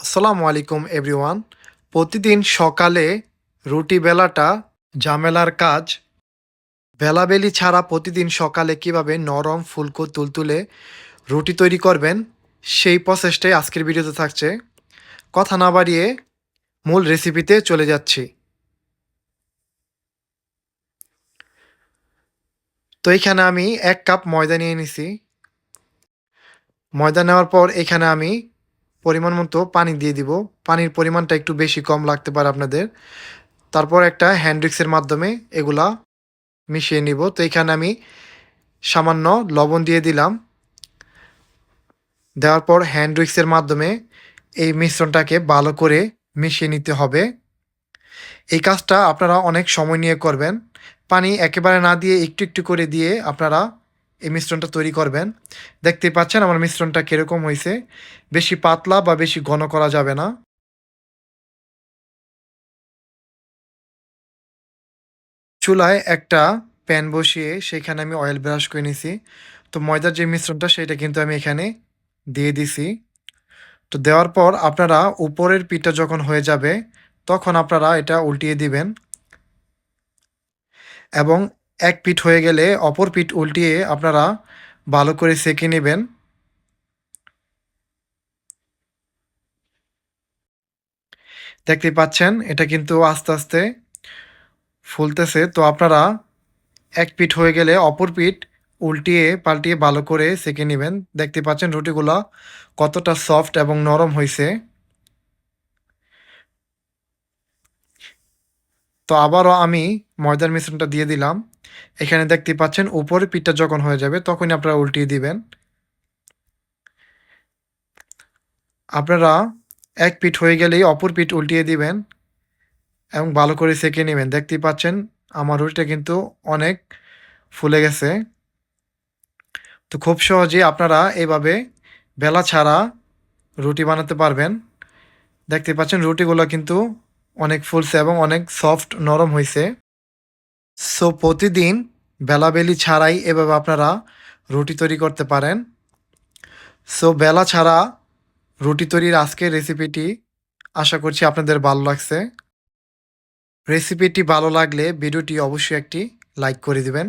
আসসালামু আলাইকুম এভরিওয়ান প্রতিদিন সকালে রুটি বেলাটা ঝামেলার কাজ। বেলাবেলি ছাড়া প্রতিদিন সকালে কীভাবে নরম ফুলকো তুলতুলে রুটি তৈরি করবেন, সেই প্রসেসটাই আজকের ভিডিওতে থাকছে। কথা না বাড়িয়ে মূল রেসিপিতে চলে যাচ্ছি। তো এখানে আমি এক কাপ ময়দা নিয়ে নিছি। ময়দা নেওয়ার পর এখানে আমি পরিমাণ মতো পানি দিয়ে দিব। পানির পরিমাণটা একটু বেশি কম লাগতে পারে আপনাদের। তারপর একটা হ্যান্ড্রিক্সের মাধ্যমে এগুলা মিশিয়ে নিব। তো এখানে আমি সামান্য লবণ দিয়ে দিলাম। দেওয়ার পর হ্যান্ড্রিক্সের মাধ্যমে এই মিশ্রণটাকে ভালো করে মিশিয়ে নিতে হবে। এই কাজটা আপনারা অনেক সময় নিয়ে করবেন। পানি একেবারে না দিয়ে একটু একটু করে দিয়ে আপনারা এই মিশ্রণটা তৈরি করবেন। দেখতে পাচ্ছেন আমার মিশ্রণটা কীরকম হয়েছে বেশি পাতলা বা বেশি ঘন করা যাবে না। চুলায় একটা প্যান বসিয়ে সেখানে আমি অয়েল ব্রাশ করে নিছি। তো ময়দার যে মিশ্রণটা সেটা কিন্তু আমি এখানে দিয়ে দিছি। তো দেওয়ার পর আপনারা উপরের পিঠটা যখন হয়ে যাবে, তখন আপনারা এটা উল্টিয়ে দিবেন। এবং এক পিঠ হয়ে গেলে অপর পিঠ উল্টিয়ে আপনারা ভালো করে সেঁকে নেবেন। দেখতে পাচ্ছেন, এটা কিন্তু আস্তে আস্তে ফুলতেছে। তো আপনারা এক পিঠ হয়ে গেলে অপর পিঠ উল্টিয়ে পাল্টিয়ে ভালো করে সেঁকে নেবেন। দেখতে পাচ্ছেন রুটিগুলো কতটা সফট এবং নরম হয়েছে তো আবারও আমি ময়দার মিশ্রণটা দিয়ে দিলাম। এখানে দেখতে পাচ্ছেন উপরের পিঠটা যখন হয়ে যাবে তখনই আপনারা উল্টিয়ে দিবেন। আপনারা এক পিঠ হয়ে গেলেই অপর পিঠ উল্টিয়ে দিবেন এবং ভালো করে সেঁকে নেবেন। দেখতেই পাচ্ছেন আমার রুটিটা কিন্তু অনেক ফুলে গেছে। তো খুব সহজেই আপনারা এভাবে বেলা ছাড়া রুটি বানাতে পারবেন। দেখতে পাচ্ছেন রুটিগুলো কিন্তু অনেক ফুলছে এবং অনেক সফট নরম হয়েছে সো প্রতিদিন বেলাবেলি ছাড়াই এভাবে আপনারা রুটি তৈরি করতে পারেন। সো বেলা ছাড়া রুটি তৈরির আজকের রেসিপিটি আশা করছি আপনাদের ভালো লাগছে। রেসিপিটি ভালো লাগলে ভিডিওটি অবশ্যই একটি লাইক করে দিবেন।